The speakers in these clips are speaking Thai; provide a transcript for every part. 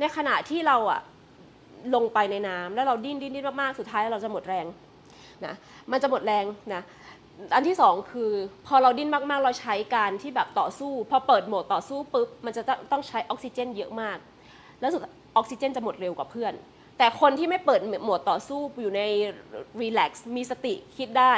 ในขณะที่เราอะลงไปในน้ำแล้วเราดิ้นดิ้นดิ้นมากๆ สุดท้ายเราจะหมดแรงนะ มันจะหมดแรงนะ อันที่สองคือ พอเราดิ้นมากๆ เราใช้การที่แบบต่อสู้ พอเปิดโหมดต่อสู้ปุ๊บ มันจะต้องต้องใช้ออกซิเจนเยอะมาก แล้วสุดออกซิเจนจะหมดเร็วกว่าเพื่อน แต่คนที่ไม่เปิดโหมดต่อสู้อยู่ในรีแลกซ์มีสติคิดได้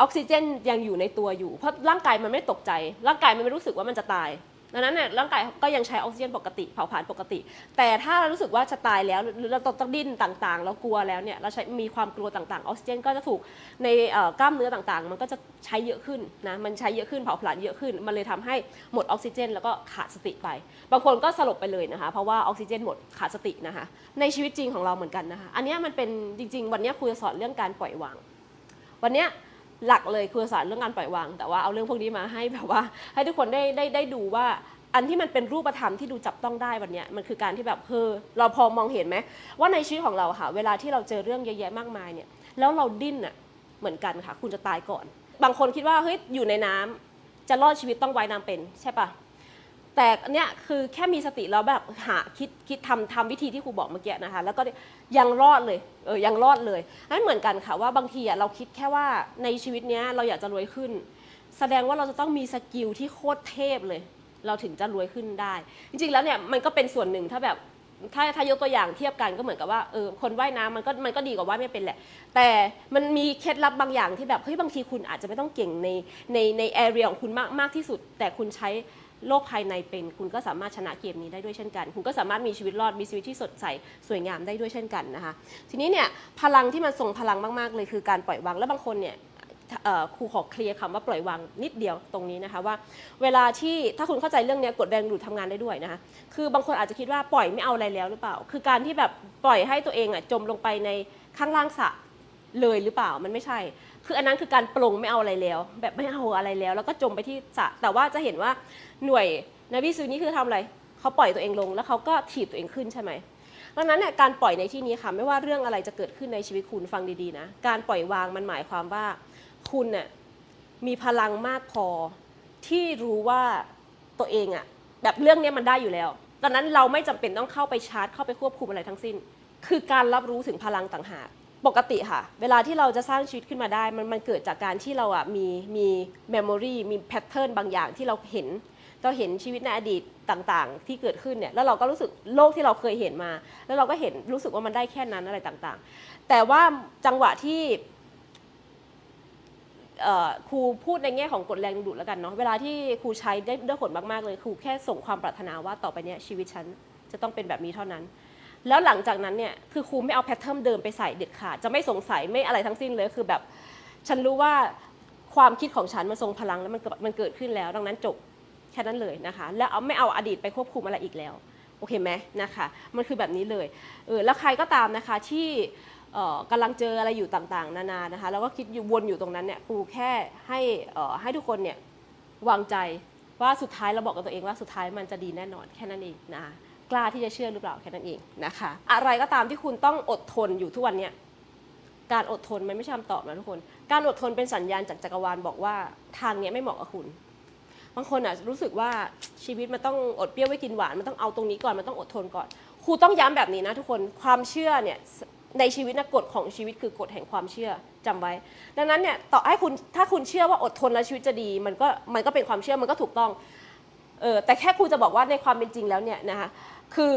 ออกซิเจนยังอยู่ในตัวอยู่ เพราะร่างกายมันไม่ตกใจ ร่างกายมันไม่รู้สึกว่ามันจะตาย ดังนั้นเนี่ยร่างกายก็ยังใช้ออกซิเจนปกติเผาผลาญปกติ แต่ถ้าเรารู้สึกว่าจะตายแล้วหรือเราต้องดิ้นต่างๆแล้วกลัวแล้วเนี่ยเราใช้มีความกลัวต่างๆออกซิเจนก็จะถูกในกล้ามเนื้อต่างๆ มันก็จะใช้เยอะขึ้นนะมันใช้เยอะขึ้นเผาผลาญเยอะขึ้น มันเลยทำให้หมดออกซิเจน แล้วก็ขาดสติไป บางคนก็สลบไปเลยนะคะ เพราะว่าออกซิเจนหมดขาดสตินะคะ ในชีวิตจริงของเราเหมือนกันนะคะ อันนี้มันเป็นจริง ๆ วันเนี้ยครูจะสอนเรื่องการปล่อยวาง วันเนี้ย หลักเลยคือสารเรื่องการปล่อยวาง แต่ว่าเอาเรื่องพวกนี้มาให้แบบว่า ให้ทุกคนได้ได้ได้ดูว่าอันที่มันเป็นรูปธรรมที่ดูจับต้องได้วันเนี้ยมันคือการที่แบบเออเราพอมองเห็นไหมว่าในชีวิตของเราค่ะ เวลาที่เราเจอเรื่องเยอะแยะมากมายเนี่ย แล้วเราดิ้นอะเหมือนกันค่ะ คุณจะตายก่อน บางคนคิดว่าเฮ้ยอยู่ในน้ำจะรอดชีวิตต้องว่ายน้ำเป็นใช่ปะ แต่เนี้ยคือแค่มีสติแล้วแบบหาคิดคิดทำทำวิธีที่ครูบอกเมื่อกี้นะคะ แล้วก็ยังรอดเลยเออยังรอดเลยนั่นเหมือนกันค่ะว่าบางทีอะเราคิดแค่ว่าในชีวิตเนี้ยเราอยากจะรวยขึ้น แสดงว่าเราจะต้องมีสกิลที่โคตรเทพเลย เราถึงจะรวยขึ้นได้ จริงๆแล้วเนี่ยมันก็เป็นส่วนหนึ่งถ้าแบบถ้าถ้ายกตัวอย่างเทียบกันก็เหมือนกับว่าเออคนว่ายน้ำมันก็มันก็ดีกว่าว่ายไม่เป็นแหละ แต่มันมีเคล็ดลับบางอย่างที่แบบเฮ้ยบางทีคุณอาจจะไม่ต้องเก่งในในในแอเรียของคุณมากมากที่สุด แต่คุณใช้ โลกภายในเป็น คุณก็สามารถชนะเกมนี้ได้ด้วยเช่นกัน คุณก็สามารถมีชีวิตรอดมีชีวิตที่สดใสสวยงามได้ด้วยเช่นกันนะคะ ทีนี้เนี่ยพลังที่มันทรงพลังมากๆเลยคือการปล่อยวางและบางคนเนี่ยครูขอเคลียร์คำว่าปล่อยวางนิดเดียวตรงนี้นะคะว่า เวลาที่ถ้าคุณเข้าใจเรื่องนี้กดแรงดูดทำงานได้ด้วยนะคะคือบางคนอาจจะคิดว่าปล่อยไม่เอาอะไรแล้วหรือเปล่า คือการที่แบบปล่อยให้ตัวเองอะจมลงไปในข้างล่างสระเลยหรือเปล่ามันไม่ใช่ คืออันนั้นคือการปลงไม่เอาอะไรแล้ว แบบไม่เอาอะไรแล้ว แล้วก็จมไปที่สระแต่ว่าจะเห็นว่าหน่วยนาวิซูนี่คือทำอะไรเขาปล่อยตัวเองลง แล้วเขาก็ถีบตัวเองขึ้นใช่ไหมดังนั้นเนี่ยการปล่อยในที่นี้ค่ะไม่ว่าเรื่องอะไรจะเกิดขึ้นในชีวิตคุณฟังดีๆนะการปล่อยวางมันหมายความว่าคุณเนี่ยมีพลังมากพอที่รู้ว่าตัวเองอะแบบเรื่องนี้มันได้อยู่แล้วตอนนั้นเราไม่จำเป็นต้องเข้าไปชาร์จเข้าไปควบคุมอะไรทั้งสิ้น คือการรับรู้ถึงพลังต่างหาก ปกติค่ะ เวลาที่เราจะสร้างชีวิตขึ้นมาได้ มันมันเกิดจากการที่เราอะมีมีเมมโมรีมีแพทเทิร์นบางอย่างที่เราเห็น เราเห็นชีวิตในอดีตต่างๆ ที่เกิดขึ้นเนี่ยแล้วเราก็รู้สึกโลกที่เราเคยเห็นมา แล้วเราก็เห็นรู้สึกว่ามันได้แค่นั้นอะไรต่างๆ แต่ว่าจังหวะที่ครูพูดในแง่ของกฎแรงดึงดูดแล้วกันเนาะเวลาที่ครูใช้ได้ได้ผลมากๆเลยครูแค่ส่งความปรารถนาว่าต่อไปเนี้ยชีวิตฉันจะต้องเป็นแบบนี้เท่านั้น แล้วหลังจากนั้นเนี่ยคือครูไม่เอาแพทเทิร์นเดิมไปใส่เด็ดขาดจะไม่สงสัยไม่อะไรทั้งสิ้นเลยคือแบบ ฉันรู้ว่าความคิดของฉันมันทรงพลังแล้วมันเกิดมันเกิดขึ้นแล้ว ดังนั้นจบแค่นั้นเลยนะคะ แล้วเอาไม่เอาอดีตไปควบคุมอะไรอีกแล้วโอเคไหมนะคะมันคือแบบนี้เลยเออแล้วใครก็ตามนะคะที่กำลังเจออะไรอยู่ต่างๆ นานานะคะแล้วก็คิดอยู่วนอยู่ตรงนั้นเนี่ยครูแค่ให้ให้ทุกคนเนี่ยวางใจว่าสุดท้ายเราบอกกับตัวเองว่าสุดท้ายมันจะดีแน่นอนแค่นั้นเองนะคะ กล้าที่จะเชื่อหรือเปล่าแค่นั้นเองนะคะ อะไรก็ตามที่คุณต้องอดทนอยู่ทุกวันเนี่ยการอดทนมันไม่ใช่คำตอบนะทุกคน การอดทนเป็นสัญญาณจากจักรวาลบอกว่าทางเนี้ยไม่เหมาะกับคุณ บางคนอะรู้สึกว่าชีวิตมันต้องอดเปรี้ยวไว้กินหวาน มันต้องเอาตรงนี้ก่อน มันต้องอดทนก่อน ครูต้องย้ำแบบนี้นะทุกคน ความเชื่อเนี่ยในชีวิตนะกฎของชีวิตคือกฎแห่งความเชื่อจำไว้ ดังนั้นเนี่ยต่อให้คุณถ้าคุณเชื่อว่าอดทนแล้วชีวิตจะดี มันก็มันก็เป็นความเชื่อมันก็ถูกต้อง เออแต่แค่ครูจะบอกว่าในความเป็นจริงแล้วเนี่ยนะคะ คือ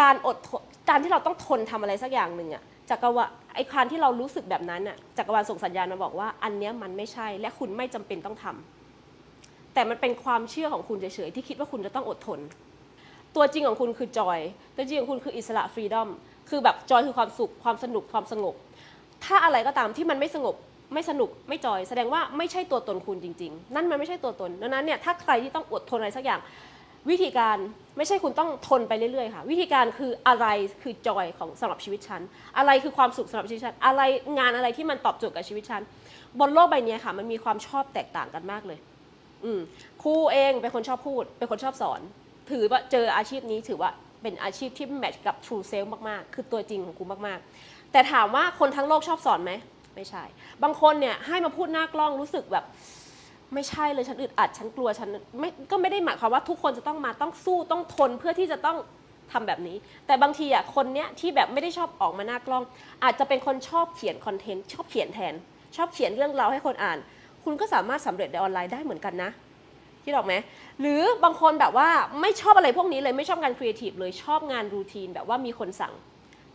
การอดทนการที่เราต้องทนทำอะไรสักอย่างหนึ่งอะจักรวาลไอ้การที่เรารู้สึกแบบนั้นอะจักรวาลส่งสัญญาณมาบอกว่า อันเนี้ยมันไม่ใช่และคุณไม่จำเป็นต้องทำแต่มันเป็นความเชื่อของคุณเฉยๆที่คิดว่าคุณจะต้องอดทน ตัวจริงของคุณคือจอย ตัวจริงของคุณคืออิสระฟรีดอมคือแบบจอยคือความสุขความสนุกความสงบ ถ้าอะไรก็ตามที่มันไม่สงบไม่สนุกไม่จอย แสดงว่าไม่ใช่ตัวตนคุณจริง ๆ นั่นมันไม่ใช่ตัวตนดังนั้นเนี่ยถ้าใครที่ต้องอดทนอะไรสักอย่าง วิธีการไม่ใช่คุณต้องทนไปเรื่อยๆค่ะ วิธีการคืออะไรคือจอยของสำหรับชีวิตฉัน อะไรคือความสุขสำหรับชีวิตฉัน อะไรงานอะไรที่มันตอบโจทย์กับชีวิตฉัน บนโลกใบนี้ค่ะ มันมีความชอบแตกต่างกันมากเลย อืมครูเองเป็นคนชอบพูด เป็นคนชอบสอน ถือว่าเจออาชีพนี้ถือว่าเป็นอาชีพที่แมทช์กับ True Self มากๆ คือตัวจริงของครูมากๆ แต่ถามว่าคนทั้งโลกชอบสอนไหมไม่ใช่ บางคนเนี่ยให้มาพูดหน้ากล้องรู้สึกแบบ ไม่ใช่เลยฉันอึดอัดฉันกลัวฉันไม่ก็ไม่ได้หมายความว่าทุกคนจะต้องมาต้องสู้ต้องทนเพื่อที่จะต้องทำแบบนี้ แต่บางทีอะคนเนี้ยที่แบบไม่ได้ชอบออกมาหน้ากล้อง อาจจะเป็นคนชอบเขียนคอนเทนต์ชอบเขียนแทน ชอบเขียนเรื่องราวให้คนอ่าน คุณก็สามารถสำเร็จในออนไลน์ได้เหมือนกันนะคิดออกไหมหรือบางคนแบบว่าไม่ชอบอะไรพวกนี้เลยไม่ชอบงานครีเอทีฟเลยชอบงานรูทีนแบบว่ามีคนสั่ง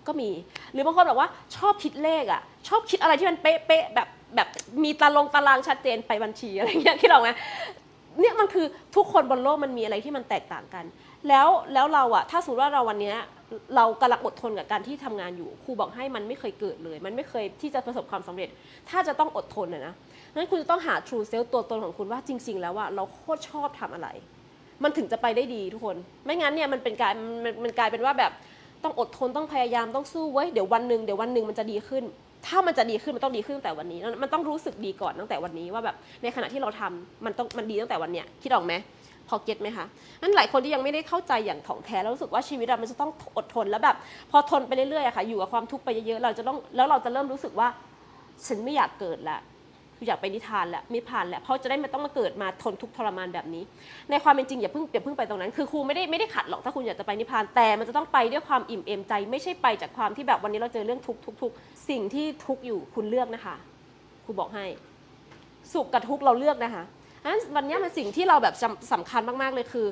ก็มี หรือบางคนแบบว่าชอบคิดเลขอะ ชอบคิดอะไรที่มันเป๊ะๆแบบ แบบมีตารางตารางชัดเจนไปบัญชีอะไรเงี้ยคิดออกไหมเนี่ยมันคือทุกคนบนโลกมันมีอะไรที่มันแตกต่างกัน แล้วแล้วเราอะถ้าสมมติว่าเราวันเนี้ยเรากำลังอดทนกับการที่ทำงานอยู่ครูบอกให้มันไม่เคยเกิดเลย มันไม่เคยที่จะประสบความสำเร็จ ถ้าจะต้องอดทนอะนะนั้นคุณจะต้องหา true self ตัวตนของคุณว่าจริง ๆ แล้วอะเราโคตรชอบทำอะไร มันถึงจะไปได้ดีทุกคน ไม่งั้นเนี่ยมันเป็นการมันมันกลายเป็นว่าแบบต้องอดทนต้องพยายามต้องสู้ไว้ยเดี๋ยววันหนึ่งเดี๋ยววันหนึ่งมันจะดีขึ้น ถ้ามันจะดีขึ้นมันต้องดีขึ้นตั้งแต่วันนี้ มันต้องรู้สึกดีก่อนตั้งแต่วันนี้ว่าแบบในขณะที่เราทำมันต้องมันดีตั้งแต่วันเนี้ยคิดออกไหมพอเก็ตไหมคะนั้นหลายคนที่ยังไม่ได้เข้าใจอย่างถ่องแท้แล้วรู้สึกว่าชีวิตเรามันจะต้องอดทนแล้วแบบ พอทนไปเรื่อยๆอะค่ะอยู่กับความทุกข์ไปเยอะๆเราจะต้องแล้วเราจะเริ่มรู้สึกว่าฉันไม่อยากเกิดละ อยากไปนิทานแหละไม่ผ่านแหละเพราะจะได้ไม่ต้องมาเกิดมาทนทุกข์ทรมานแบบนี้ ในความเป็นจริงอย่าเพิ่งอย่าเพิ่งไปตรงนั้น คือครูไม่ได้ไม่ได้ขัดหรอกถ้าคุณอยากจะไปนิพพานแต่มันจะต้องไปด้วยความอิ่มเอมใจ ไม่ใช่ไปจากความที่แบบวันนี้เราเจอเรื่องทุกข์ทุกทุกสิ่งที่ทุกข์อยู่คุณเลือกนะคะครูบอกให้ สุขกับทุกข์เราเลือกนะคะอันนั้นวันนี้มันสิ่งที่เราแบบสำสำคัญมากๆเลยคือ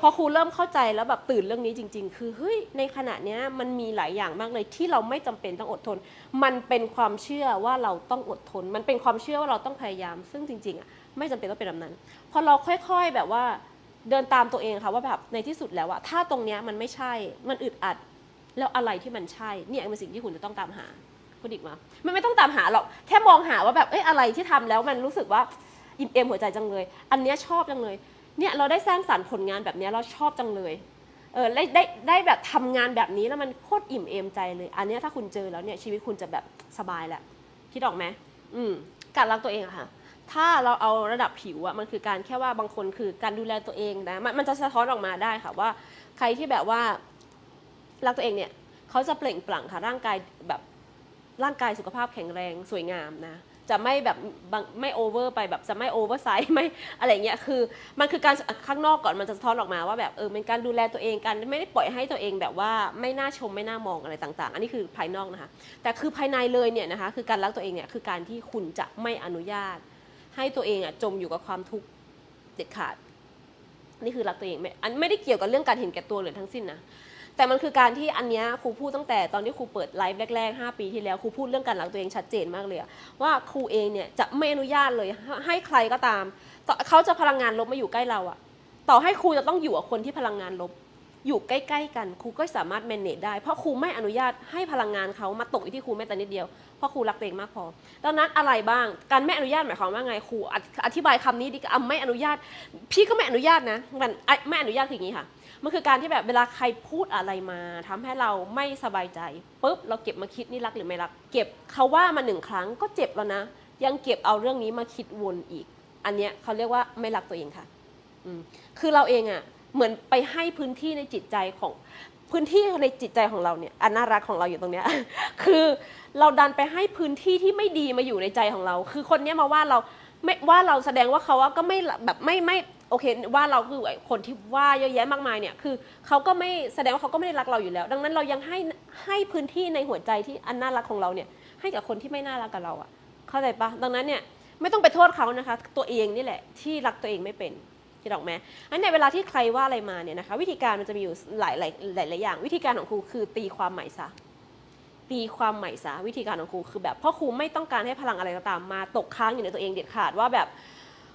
พอครูเริ่มเข้าใจแล้วแบบตื่นเรื่องนี้จริง ๆ คือเฮ้ยในขณะเนี้ยมันมีหลายอย่างมากเลยที่เราไม่จำเป็นต้องอดทน มันเป็นความเชื่อว่าเราต้องอดทน มันเป็นความเชื่อว่าเราต้องพยายาม ซึ่งจริงๆอะไม่จำเป็นต้องเป็นแบบนั้น พอเราค่อยๆแบบว่าเดินตามตัวเองค่ะว่าแบบในที่สุดแล้วอะถ้าตรงเนี้ยมันไม่ใช่ มันอึดอัด แล้วอะไรที่มันใช่ เนี่ยเป็นสิ่งที่คุณจะต้องตามหา คุณอีกมามันไม่ต้องตามหาหรอก แค่มองหาว่าแบบ เอ้ยอะไรที่ทำแล้วมันรู้สึกว่าอิ่มเอมหัวใจจังเลย อันเนี้ยชอบจังเลย เนี่ยเราได้สร้างสรรค์ผลงานแบบนี้เราชอบจังเลยเออได้ได้ได้แบบทำงานแบบนี้แล้วมันโคตรอิ่มเอมใจเลย อันนี้ถ้าคุณเจอแล้วเนี่ยชีวิตคุณจะแบบสบายแหละคิดออกไหมอืมการรักตัวเองอะค่ะ ถ้าเราเอาระดับผิวอะมันคือการแค่ว่าบางคนคือการดูแลตัวเองนะมันมันจะสะท้อนออกมาได้ค่ะว่า ใครที่แบบว่ารักตัวเองเนี่ยเขาจะเปล่งปลั่งค่ะร่างกายแบบร่างกายสุขภาพแข็งแรงสวยงามนะ จะไม่แบบไม่โอเวอร์ไปแบบจะไม่โอเวอร์ไซส์ไม่อะไรเงี้ยคือมันคือการข้างนอกก่อนมันจะสะท้อนออกมาว่าแบบเออเป็นการดูแลตัวเองการไม่ได้ปล่อยให้ตัวเองแบบว่าไม่น่าชมไม่น่ามองอะไรต่างๆ อันนี้คือภายนอกนะคะแต่คือภายในเลยเนี่ยนะคะคือการรักตัวเองเนี่ยคือการที่คุณจะไม่อนุญาต ให้ตัวเองอะจมอยู่กับความทุกข์เด็ดขาด นี่คือรักตัวเองไม่อันไม่ได้เกี่ยวกับเรื่องการเห็นแก่ตัวเลยทั้งสิ้นนะ แต่มันคือการที่อันเนี้ยครูพูดตั้งแต่ตอนที่ครูเปิดไลฟ์แรกๆ 5 ปีที่แล้วครูพูดเรื่องการรักตัวเองชัดเจนมากเลยอะว่าครูเองเนี่ยจะไม่อนุญาตเลยให้ใครก็ตามเขาจะพลังงานลบมาอยู่ใกล้เราอะต่อให้ครูจะต้องอยู่กับคนที่พลังงานลบ อยู่ใกล้ ๆ กันครูก็สามารถ manage ได้ เพราะครูไม่อนุญาตให้พลังงานเขามาตกอยู่ที่ครูแม้แต่นิดเดียว เพราะครูรักตัวเองมากพอ ดังนั้นอะไรบ้าง การไม่อนุญาตหมายความว่าไงครูอธิบายคำนี้ดีอะไม่อนุญาต พี่ก็ไม่อนุญาตนะ มันอ่ไม่อนุญาตคืออย่างนี้ค่ะ มันคือการที่แบบเวลาใครพูดอะไรมาทำให้เราไม่สบายใจปุ๊บเราเก็บมาคิดนี่รักหรือไม่รัก เก็บเขาว่ามาหนึ่งครั้งก็เจ็บแล้วนะ ยังเก็บเอาเรื่องนี้มาคิดวนอีก อันเนี้ยเขาเรียกว่าไม่รักตัวเองค่ะอืมคือเราเองอะ่ะ เหมือนไปให้พื้นที่ในจิตใจของพื้นที่ในจิตใจของเราเนี่ยอันน่ารักของเราอยู่ตรงเนี้ย คือเราดันไปให้พื้นที่ที่ไม่ดีมาอยู่ในใจของเรา คือคนเนี้ยมาว่าเราไม่ว่าเราแสดงว่าเขาก็ไม่แบบไม่ไม่โอเคว่าเราคือคนที่ว่าเยอะแยะมากมายเนี่ยคือเขาก็ไม่แสดงว่าเขาก็ไม่ได้รักเราอยู่แล้ว ดังนั้นเรายังให้ให้พื้นที่ในหัวใจที่อันน่ารักของเราเนี่ยให้กับคนที่ไม่น่ารักกับเราอะเข้าใจปะดังนั้นเนี่ยไม่ต้องไปโทษเขานะคะ ตัวเองนี่แหละที่รักตัวเองไม่เป็น คิดออกไหมอันในเวลาที่ใครว่าอะไรมาเนี่ยนะคะ วิธีการมันจะมีอยู่หลายหลายหลายหลายอย่าง วิธีการของครูคือตีความใหม่ซะตีความใหม่ซะวิธีการของครูคือแบบเพราะครูไม่ต้องการให้พลังอะไรก็ตามมาตกค้างอยู่ในตัวเองเด็ดขาดว่าแบบ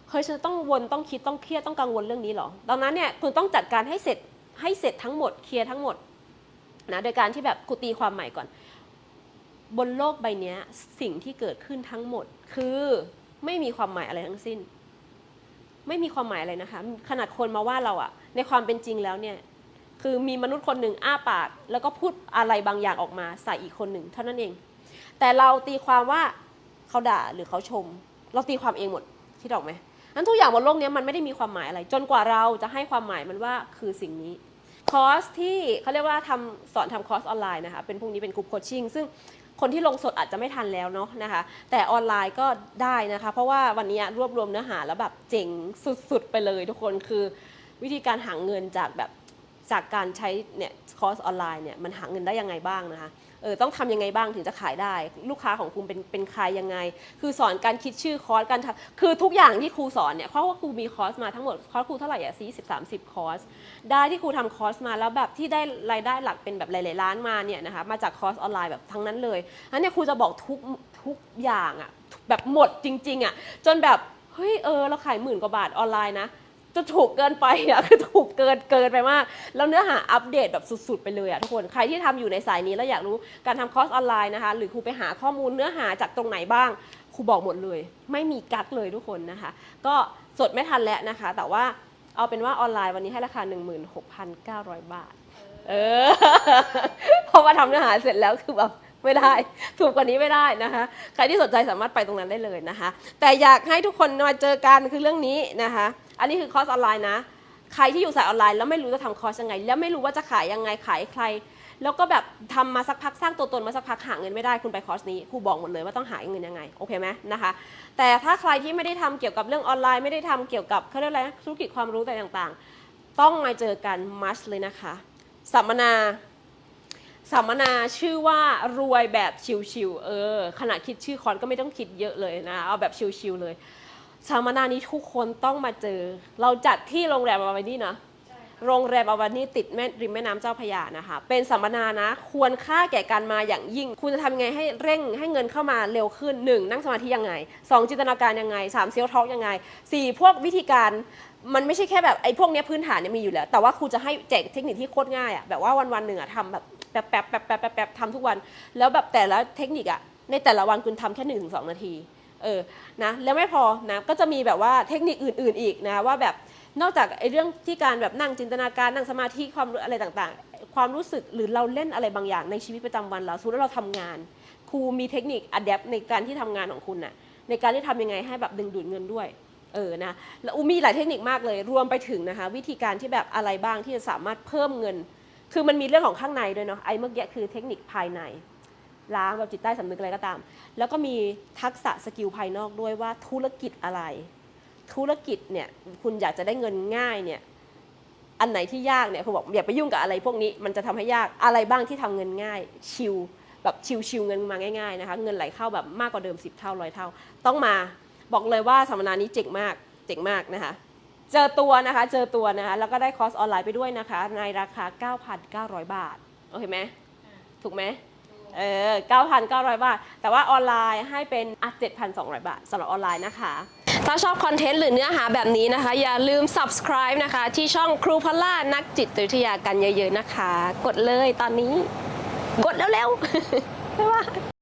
เฮ้ยฉันต้องวนต้องคิดต้องเครียดต้องกังวลเรื่องนี้หรอดังนั้นเนี่ยคุณต้องจัดการให้เสร็จให้เสร็จทั้งหมดเคลียร์ทั้งหมดนะโดยการที่แบบครูตีความใหม่ก่อน บนโลกใบนี้สิ่งที่เกิดขึ้นทั้งหมดคือไม่มีความหมายอะไรทั้งสิ้น ไม่มีความหมายอะไรนะคะ ขนาดคนมาว่าเราอะในความเป็นจริงแล้วเนี่ยคือมีมนุษย์คนหนึ่งอ้าปาก แล้วก็พูดอะไรบางอย่างออกมาใส่อีกคนหนึ่งเท่านั้นเอง แต่เราตีความว่าเขาด่าหรือเขาชม เราตีความเองหมดคิดออกไหมนั้นทุกอย่างบนโลกนี้มันไม่ได้มีความหมายอะไร จนกว่าเราจะให้ความหมายมันว่าคือสิ่งนี้คอร์สที่เขาเรียกว่าทำสอนทำคอร์สออนไลน์นะคะเป็นพวกนี้เป็นกลุ่มโคชชิ่งซึ่ง คนที่ลงสดอาจจะไม่ทันแล้วเนาะนะคะ แต่ออนไลน์ก็ได้นะคะ เพราะว่าวันนี้รวบรวมเนื้อหาแล้วแบบเจ๋งสุดๆไปเลยทุกคนคือวิธีการหาเงินจากแบบ จากการใช้เนี่ยคอร์สออนไลน์เนี่ยมันหาเงินได้ยังไงบ้างนะคะเออต้องทำยังไงบ้างถึงจะขายได้ ลูกค้าของคุณเป็นเป็นใครยังไง คือสอนการคิดชื่อคอร์สการทำคือทุกอย่างที่ครูสอนเนี่ยเพราะว่าครูมีคอร์สมาทั้งหมดคอร์สครูเท่าไหร่อะสี่สิบสามสิบคอร์สได้ที่ครูทำคอร์สมาแล้วแบบที่ได้รายได้หลักเป็นแบบหลายๆล้านมาเนี่ยนะคะมาจากคอร์สออนไลน์แบบทั้งนั้นเลยอันนี้ครูจะบอกทุกทุกอย่างอะแบบหมดจริงๆอะจนแบบเฮ้ยเออเราขายหมื่นกว่าบาทออนไลน์นะ จะถูกเกินไปอะคือถูกเกินเกินไปมาก แล้วเนื้อหาอัปเดตแบบสุดๆไปเลยอะทุกคนใครที่ทำอยู่ในสายนี้แล้วอยากรู้การทำคอร์สออนไลน์นะคะ หรือครูไปหาข้อมูลเนื้อหาจากตรงไหนบ้างครูบอกหมดเลย ไม่มีกักเลยทุกคนนะคะ ก็สดไม่ทันแล้วนะคะ แต่ว่าเอาเป็นว่าออนไลน์วันนี้ให้ราคา 16,900 บาท เออ เพราะว่าทำเนื้อหาเสร็จแล้วคือแบบไม่ได้ ถูกกว่านี้ไม่ได้นะคะ ใครที่สนใจสามารถไปตรงนั้นได้เลยนะคะ แต่อยากให้ทุกคนมาเจอกันคือเรื่องนี้นะคะ อันนี้คือคอร์สออนไลน์นะ ใครที่อยู่สายออนไลน์แล้วไม่รู้จะทำคอร์สยังไง แล้วไม่รู้ว่าจะขายยังไงขายใคร แล้วก็แบบทำมาสักพักสร้างตัวตนมาสักพักหาเงินไม่ได้คุณไปคอร์สนี้ครูบอกหมดเลยว่าต้องหาเงินยังไงโอเคไหมนะคะ แต่ถ้าใครที่ไม่ได้ทำเกี่ยวกับเรื่องออนไลน์ไม่ได้ทำเกี่ยวกับเขาเรียกอะไรนะธุรกิจความรู้แต่ต่างๆ ต้องมาเจอกันมัสเลยนะคะ สัมมนา สัมมนาชื่อว่ารวยแบบชิวๆเออขณะคิดชื่อคอนก็ไม่ต้องคิดเยอะเลยนะ เอาแบบชิวๆเลย สัมมนานี้ทุกคนต้องมาเจอ เราจัดที่โรงแรมอาวานี่นะโรงแรมอาวานี่ติดแม่ริมแม่น้ำเจ้าพระยานะคะ เป็นสัมมนานะ ควรค่าแก่การมาอย่างยิ่ง คุณจะทำยังไงให้เร่งให้เงินเข้ามาเร็วขึ้น 1. นั่งสมาธิยังไง 2. จินตนาการยังไง 3. เซลท็อกยังไง 4. พวกวิธีการมันไม่ใช่แค่แบบไอ้พวกเนี้ยพื้นฐานเนี่ยมีอยู่แล้ว แต่ว่าครูจะให้แจกเทคนิคที่โคตรง่ายอะแบบว่าวันวันๆหนึ่งอะทำแบบแป๊บแป๊บแป๊บแป๊บแป๊บแป๊บทำทุกวัน แล้วแบบแต่ละเทคนิคอะในแต่ละวันคุณทำแค่หนึ่งถึงสองนาที เออนะแล้วไม่พอนะก็จะมีแบบว่าเทคนิคอื่น ๆอีกนะว่าแบบนอกจากไอ้เรื่องที่การแบบนั่งจินตนาการนั่งสมาธิความรู้อะไรต่างๆ ความรู้สึกหรือเราเล่นอะไรบางอย่างในชีวิตประจำวันเราสมมติว่าเราทำงาน ครูมีเทคนิคอัดแอปในการที่ทำงานของคุณน่ะในการที่ทำยังไงให้แบบดึงดูดเงินด้วยเออนะแล้วอูมีหลายเทคนิคมากเลยรวมไปถึงนะคะวิธีการที่แบบอะไรบ้างที่จะสามารถเพิ่มเงิน คือมันมีเรื่องของข้างในด้วยเนาะไอ้เมื่อกี้คือเทคนิคภายใน ล้างแบบจิตใต้สำนึกอะไรก็ตาม แล้วก็มีทักษะสกิลภายนอกด้วยว่าธุรกิจอะไร ธุรกิจเนี่ยคุณอยากจะได้เงินง่ายเนี่ยอันไหนที่ยากเนี่ยคุณบอกอย่าไปยุ่งกับอะไรพวกนี้มันจะทำให้ยากอะไรบ้างที่ทำเงินง่าย ชิลแบบชิลๆเงินมาง่ายๆนะคะเงินไหลเข้าแบบมากกว่าเดิม 10 เท่าร้อยเท่า ต้องมาบอกเลยว่าสัมมนานี้เจ๋งมากเจ๋งมากนะคะเจอตัวนะคะเจอตัวนะคะแล้วก็ได้คอร์สออนไลน์ไปด้วยนะคะในราคา 9,900 บาท โอเคไหมถูกไหม เออ 9,900 บาท แต่ว่าออนไลน์ให้เป็นอะ7,200 บาทสำหรับออนไลน์นะคะ ถ้าชอบคอนเทนต์หรือเนื้อหาแบบนี้นะคะ อย่าลืม subscribe นะคะ ที่ช่องครูพล่านักจิตวิทยากันเยอะๆนะคะ กดเลยตอนนี้ กดแล้วๆ บ๊ายบาย